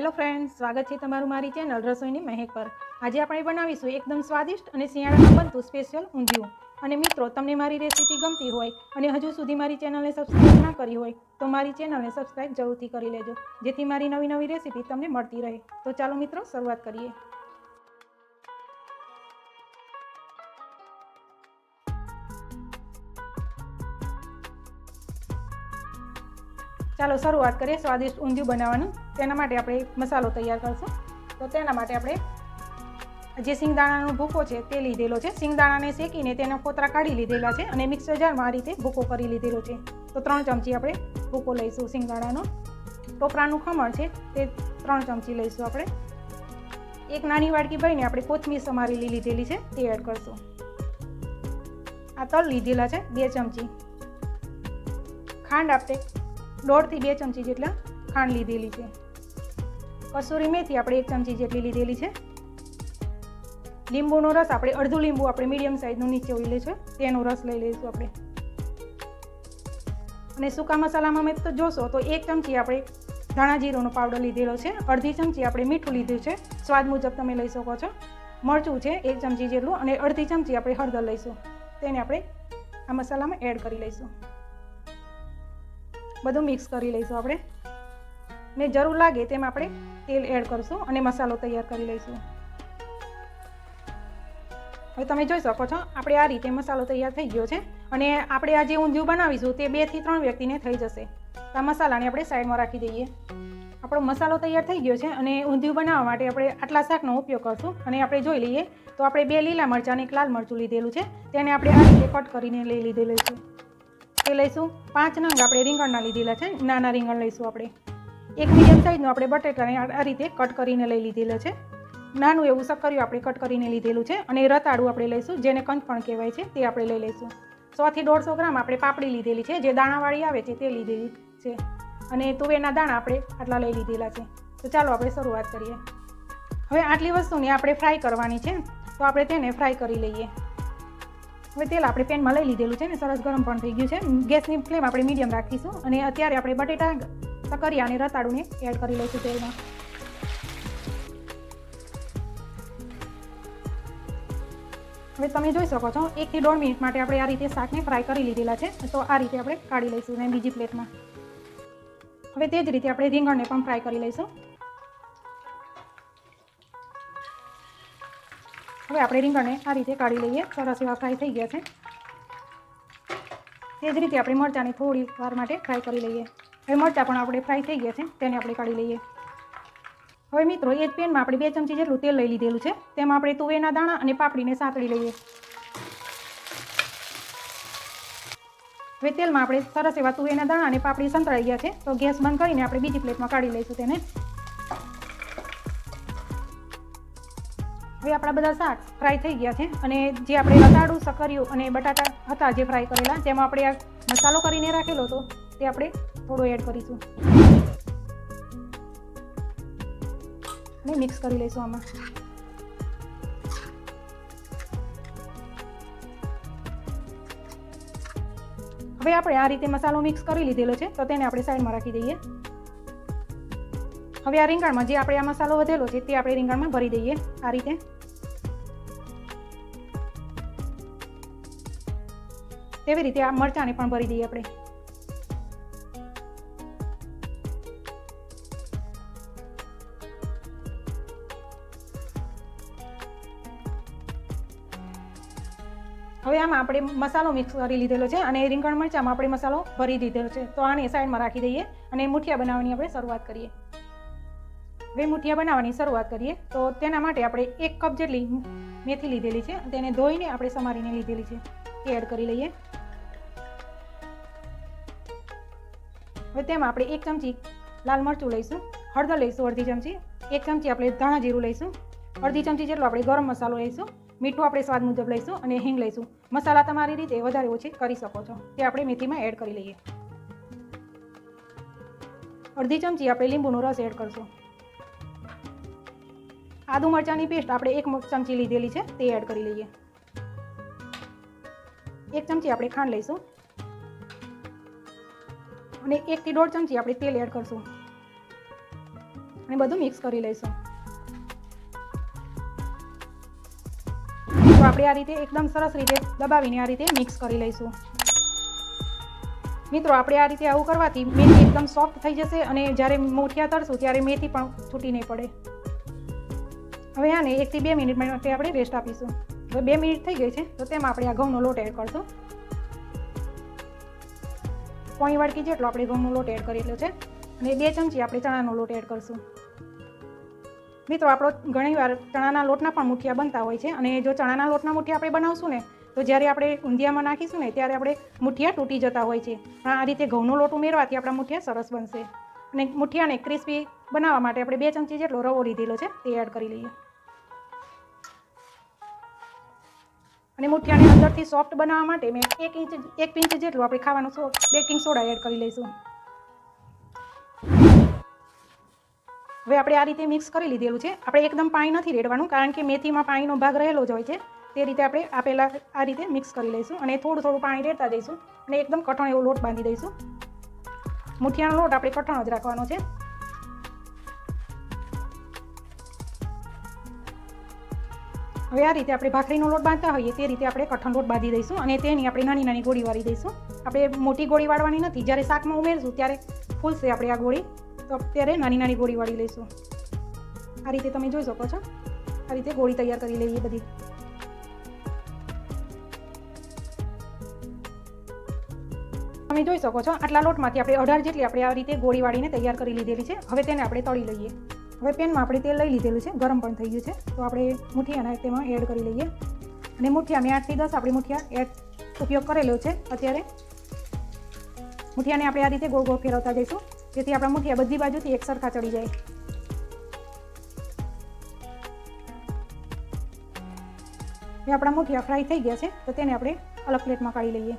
Hello friends, સ્વાગત છે તમારું મારી ચેનલ રસોઈની મહેક પર. આજે આપણે બનાવીશું એકદમ સ્વાદિષ્ટ અને શિયાળામાં બનતું સ્પેશિયલ ઊંધિયું. અને મિત્રો, તમને મારી રેસીપી ગમતી હોય અને હજુ સુધી મારી ચેનલને સબસ્ક્રાઈબ ના કરી હોય, તો મારી ચેનલને સબસ્ક્રાઈબ જરૂરથી કરી લેજો, જેથી મારી નવી નવી રેસીપી તમને મળતી રહે. તો ચાલો મિત્રો, શરૂઆત કરીએ. ચાલો શરૂઆત કરીએ સ્વાદિષ્ટ ઊંધિયું બનાવવાનું. તેના માટે આપણે મસાલો તૈયાર કરશું. તો તેના માટે આપણે જે સિંગદાણાનો ભૂકો છે તે લીધેલો છે. સિંગદાણાને શેકીને તેના ફોતરા કાઢી લીધેલા છે અને મિક્સર જારમાં આ રીતે ભૂકો કરી લીધેલો છે. તો ત્રણ ચમચી આપણે ભૂકો લઈશું સિંગદાણાનો. ટોપરાનું ખમણ છે તે ત્રણ ચમચી લઈશું આપણે. એક નાની વાડકી ભરીને આપણે કોથમીર સમારેલી લીધેલી છે તે એડ કરશું. આ તલ લીધેલા છે બે ચમચી. ખાંડ આપણે દોઢથી બે ચમચી જેટલા ખાંડ લીધેલી છે. કસૂરી મેથી આપણે એક ચમચી જેટલી લીધેલી છે. લીંબુનો રસ આપણે અડધું લીંબુ આપણે મીડિયમ સાઇઝનું નીચે ઓઈલે છે, તેનો રસ લઈ લઈશું આપણે. અને સૂકા મસાલામાં મેં તો જોશો તો એક ચમચી આપણે ધાણા જીરોનો પાવડર લીધેલો છે, અડધી ચમચી આપણે મીઠું લીધું છે, સ્વાદ મુજબ તમે લઈ શકો છો. મરચું છે એક ચમચી જેટલું અને અડધી ચમચી આપણે હળદર લઈશું, તેને આપણે આ મસાલામાં એડ કરી લઈશું. બધું મિક્સ કરી લઈશું આપણે. ને જરૂર લાગે તેમ આપણે તેલ એડ કરશું અને મસાલો તૈયાર કરી લઈશું. હવે તમે જોઈ શકો છો, આપણે આ રીતે મસાલો તૈયાર થઈ ગયો છે અને આપણે આ જે ઊંધિયું બનાવીશું તે બેથી ત્રણ વ્યક્તિને થઈ જશે. આ મસાલાને આપણે સાઈડમાં રાખી દઈએ. આપણો મસાલો તૈયાર થઈ ગયો છે અને ઊંધિયું બનાવવા માટે આપણે આટલા શાકનો ઉપયોગ કરશું. અને આપણે જોઈ લઈએ, તો આપણે બે લીલા મરચાં અને એક લાલ મરચું લીધેલું છે. તેને આપણે આ રીતે કટ કરીને લઈ લીધેલું છે. તે લઈશું પાંચ નંગ આપણે રીંગણના લીધેલા છે. નાના રીંગણ લઈશું આપણે. એક મીડિયમ સાઇઝનું આપણે બટેટાને આ રીતે કટ કરીને લઈ લીધેલા છે. નાનું એવું સક્કરિયું આપણે કટ કરીને લીધેલું છે અને રતાળું આપણે લઈશું, જેને કંચ પણ કહેવાય છે, તે આપણે લઈ લઈશું. સોથી દોઢસો ગ્રામ આપણે પાપડી લીધેલી છે, જે દાણાવાળી આવે છે, તે લીધેલી છે. અને તુવેરના દાણા આપણે આટલા લઈ લીધેલા છે. તો ચાલો આપણે શરૂઆત કરીએ. હવે આટલી વસ્તુને આપણે ફ્રાય કરવાની છે. તો આપણે તેને ફ્રાય કરી લઈએ. હવે તેલ આપણે પેનમાં લઈ લીધેલું છે ને સરસ ગરમ પણ થઈ ગયું છે. ગેસની ફ્લેમ આપણે મીડિયમ રાખીશું અને અત્યારે આપણે બટેટા સકરિયા અને રતાળુને એડ કરી લઈશું તેલમાં. હવે તમે જોઈ શકો છો એકથી દોઢ મિનિટ માટે આપણે આ રીતે શાકને ફ્રાય કરી લીધેલા છે. તો આ રીતે આપણે કાઢી લઈશું અને બીજી પ્લેટમાં. હવે તે જ રીતે આપણે રીંગણને પણ ફ્રાય કરી લઈશું. હવે આપણે રીંગણને આ રીતે કાઢી લઈએ. સરસ એવા ફ્રાય થઈ ગયા છે. તે જ રીતે આપણે મરચાંને થોડી વાર માટે ફ્રાય કરી લઈએ. હવે મરચાં પણ આપણે ફ્રાય થઈ ગયા છે. તેને આપણે કાઢી લઈએ. હવે મિત્રો, એ જ પેનમાં આપણે બે ચમચી જેટલું તેલ લઈ લીધેલું છે. તેમાં આપણે તુવેરના દાણા અને પાપડીને સાંકળી લઈએ. હવે તેલમાં આપણે સરસ એવા તુવેરના દાણા અને પાપડી સંતળાઈ ગયા છે. તો ગેસ બંધ કરીને આપણે બીજી પ્લેટમાં કાઢી લઈશું તેને. હવે આપણા બધા શાક ફ્રાય થઈ ગયા છે અને જે આપણે રતાળું સકરિયું અને બટાટા હતા જે ફ્રાય કરેલા તેમાં આપણે આ મસાલો કરીને રાખેલો હતો, તે આપણે થોડો એડ કરીશું. અને મિક્સ કરી લઈશું આમાં. હવે આપણે આ રીતે મસાલો મિક્સ કરી લીધેલો છે, તો તેને આપણે સાઈડમાં રાખી દઈએ. હવે આ રીંગણમાં જે આપણે આ મસાલો વધેલો છે તે આપણે રીંગણમાં ભરી દઈએ આ રીતે. તેવી રીતે આ મરચાંને પણ ભરી દઈએ આપણે. હવે આમાં આપણે મસાલો મિક્સ કરી લીધેલો છે અને રીંગણ મરચાંમાં આપણે મસાલો ભરી દીધેલો છે. તો આને સાઈડમાં રાખી દઈએ અને મુઠિયા બનાવવાની આપણે શરૂઆત કરીએ. હવે મુઠિયા બનાવવાની શરૂઆત કરીએ. તો તેના માટે આપણે એક કપ જેટલી મેથી લીધેલી છે. તેને ધોઈને આપણે સમારીને લીધેલી છે. તે એડ કરી લઈએ. હવે તેમાં આપણે એક ચમચી લાલ મરચું લઈશું. હળદર લઈશું અડધી ચમચી. એક ચમચી આપણે ધાણા જીરું લઈશું. અડધી ચમચી જેટલો આપણે ગરમ મસાલો લઈશું. મીઠું આપણે સ્વાદ મુજબ લઈશું અને હિંગ લઈશું. મસાલા તમારી રીતે વધારે ઓછી કરી શકો છો. તે આપણે મેથીમાં એડ કરી લઈએ. અડધી ચમચી આપણે લીંબુનો રસ એડ કરશું. આદુ મરચાંની પેસ્ટ આપણે એક ચમચી લીધેલી છે, તે એડ કરી લઈએ. એક ચમચી આપણે ખાંડ લઈશું. અને એકથી દોઢ ચમચી આપણે તેલ એડ કરશું. અને બધું મિક્સ કરી લઈશું. તો આપણે આ રીતે એકદમ સરસ રીતે દબાવીને આ રીતે મિક્સ કરી લઈશું. મિત્રો, આપણે આ રીતે આવું કરવાથી મેથી એકદમ સોફ્ટ થઈ જશે અને જ્યારે મોઠિયા તળશું ત્યારે મેથી પણ છૂટી નહીં પડે. હવે આને એકથી બે મિનિટ માટે આપણે રેસ્ટ આપીશું. હવે બે મિનિટ થઈ ગઈ છે, તો તેમાં આપણે આ ઘઉંનો લોટ એડ કરશું. પોણી વાડકી જેટલો આપણે ઘઉંનો લોટ એડ કરેલો છે, અને બે ચમચી આપણે ચણાનો લોટ એડ કરશું. મિત્રો, આપણો ઘણીવાર ચણાના લોટના પણ મુઠિયા બનતા હોય છે, અને જો ચણાના લોટના મુઠિયા આપણે બનાવશું ને, તો જ્યારે આપણે ઊંધિયામાં નાખીશું ને, ત્યારે આપણે મુઠિયા તૂટી જતા હોય છે. પણ આ રીતે ઘઉંનો લોટ ઉમેરવાથી આપણા મુઠિયા સરસ બનશે. અને મુઠિયાને ક્રિસ્પી બનાવવા માટે આપણે બે ચમચી જેટલો રવો લીધેલો છે, તે એડ કરી લઈએ. અને મુઠિયાને અંદરથી સોફ્ટ બનાવવા માટે મેં એક ઇંચ, એક પિંચ જેટલું આપણે ખાવાનું બેકિંગ સોડા એડ કરી લઈશું. હવે આપણે આ રીતે મિક્સ કરી લીધેલું છે. આપણે એકદમ પાણી નથી રેડવાનું, કારણ કે મેથીમાં પાણીનો ભાગ રહેલો જ હોય છે. તે રીતે આપણે આ પહેલાં આ રીતે મિક્સ કરી લઈશું અને થોડું થોડું પાણી રેડતા જઈશું અને એકદમ કઠણ એવો લોટ બાંધી દઈશું. મુઠિયાનો લોટ આપણે કઠણ જ રાખવાનો છે. હવે આ રીતે આપણે ભાખરીનો લોટ બાંધતા હોઈએ તે રીતે આપણે કઠણ લોટ બાંધી દઈશું અને તેની આપણે નાની નાની ગોળી વાળી દઈશું. આપણે મોટી ગોળી વાળવાની નથી. જ્યારે શાકમાં ઉમેરશું ત્યારે ફૂલશે આપણે આ ગોળી. તો અત્યારે નાની નાની ગોળી વાળી લઈશું. આ રીતે તમે જોઈ શકો છો. આ રીતે ગોળી તૈયાર કરી લઈએ બધી. તમે જોઈ શકો છો, આટલા લોટમાંથી આપણે અઢાર જેટલી આપણે આ રીતે ગોળી વાળીને તૈયાર કરી લીધેલી છે. હવે તેને આપણે તળી લઈએ. હવે પેનમાં આપણે તેલ લઈ લીધેલું છે, ગરમ પણ થઈ ગયું છે. તો આપણે મુઠિયાના તેમાં એડ કરી લઈએ. અને મુઠિયા મેં આઠથી દસ આપણી મુઠિયા એડ ઉપયોગ કરેલો છે અત્યારે. મુઠિયાને આપણે આ રીતે ગોળ ગોળ ફેરવતા જઈશું, જેથી આપણા મુઠિયા બધી બાજુથી એક સરખા ચડી જાય. હવે આપણા મુઠિયા ફ્રાય થઈ ગયા છે, તો તેને આપણે અલગ પ્લેટમાં કાઢી લઈએ.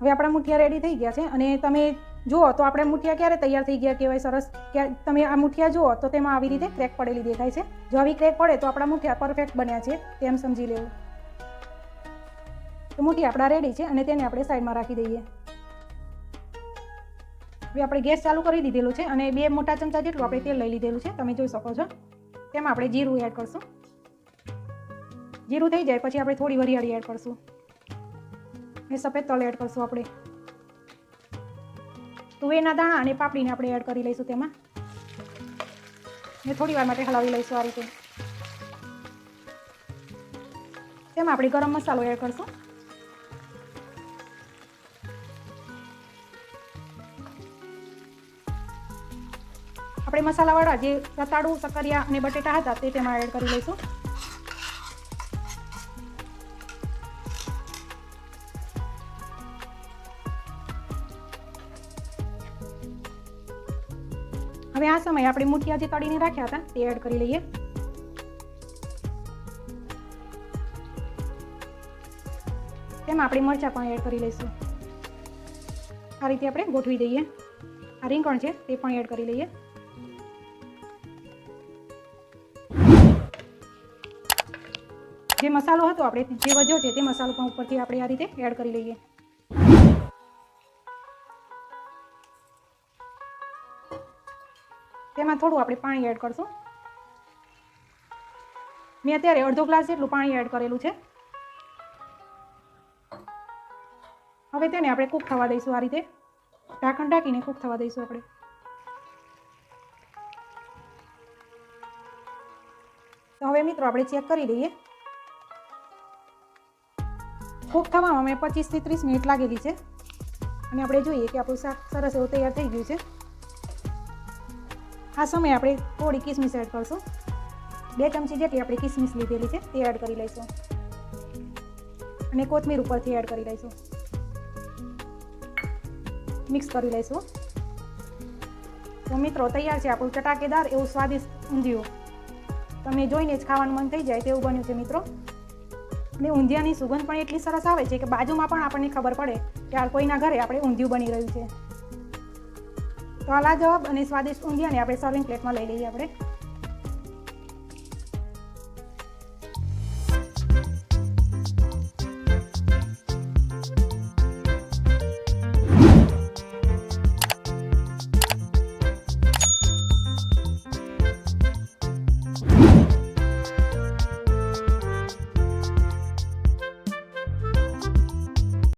હવે આપણા મુઠિયા રેડી થઈ ગયા છે, અને તમે જુઓ, તો આપણે મુઠિયા ક્યારે તૈયાર થઈ ગયા કહેવાય સરસ? કે તમે આ મુઠિયા જુઓ, તો તેમાં આવી રીતે ક્રેક પડેલી દેખાય છે. જો આવી ક્રેક પડે, તો આપણા મુઠિયા પરફેક્ટ બન્યા છે, તેમ સમજી લેવું. તો મુઠિયા આપણા રેડી છે અને તેને આપણે સાઈડમાં રાખી દઈએ. હવે આપણે ગેસ ચાલુ કરી દીધેલું છે અને બે મોટા ચમચા જેટલું આપણે તેલ લઈ લીધેલું છે. તમે જોઈ શકો છો. તેમાં આપણે જીરું એડ કરશું. જીરું થઈ જાય, પછી આપણે થોડી વરિયાળી એડ કરશું. અને સફેદ તલ એડ કરશું આપણે. તુવેરના દાણા અને પાપડીને આપણે એડ કરી લઈશું તેમાં. ને થોડી વાર માટે હલાવી લઈશું આ રીતે. તેમાં આપણે ગરમ મસાલો એડ કરશું. આપણે મસાલાવાળા જે રતાડું સકરિયા અને બટેટા હતા તે તેમાં એડ કરી લઈશું. હવે આ સમયે આપણે મુઠિયા જે તળીને રાખ્યા હતા, તે એડ કરી લઈએ. તેમાં આપણે મરચાં પણ એડ કરી લઈશું. આ રીતે આપણે ગોઠવી દઈએ. આ રીંગણ છે, તે પણ એડ કરી લઈએ. જે મસાલો હતો આપણે, જે વધ્યો છે તે મસાલો પણ ઉપરથી આપણે આ રીતે એડ કરી લઈએ. તેમાં થોડું આપણે પાણી એડ કરશું. મેં અત્યારે અડધો ગ્લાસ જેટલું પાણી એડ કરેલું છે. હવે તેને આપણે કૂક થવા દઈશું આ રીતે. ઢાંકણ ઢાંકીને કૂક થવા દઈશું આપણે. તો હવે મિત્રો આપણે ચેક કરી લઈએ. કૂક થવામાં મેં પચીસથી ત્રીસ મિનિટ લાગેલી છે. અને આપણે જોઈએ કે આપણું શાક સરસ એવું તૈયાર થઈ ગયું છે. આ સમયે આપણે થોડી કિસમિસ એડ કરશું. બે ચમચી જેટલી આપણે કિસમિસ લીધેલી છે, તે એડ કરી લઈશું. અને કોથમીર ઉપરથી એડ કરી લઈશું. મિક્સ કરી લઈશું. તો મિત્રો, તૈયાર છે આપણું ચટાકેદાર, એવું સ્વાદિષ્ટ ઊંધિયું. તમે જોઈને જ ખાવાનું મન થઈ જાય તેવું બન્યું છે, મિત્રો. અને ઊંધિયાની સુગંધ પણ એટલી સરસ આવે છે કે બાજુમાં પણ આપણને ખબર પડે કે આ કોઈના ઘરે આપણે ઊંધિયું બની રહ્યું છે. તો આ લાજવાબ અને સ્વાદિષ્ટ ઊંધિયાને આપણે સર્વિંગ પ્લેટમાં લઈ લઈએ આપણે.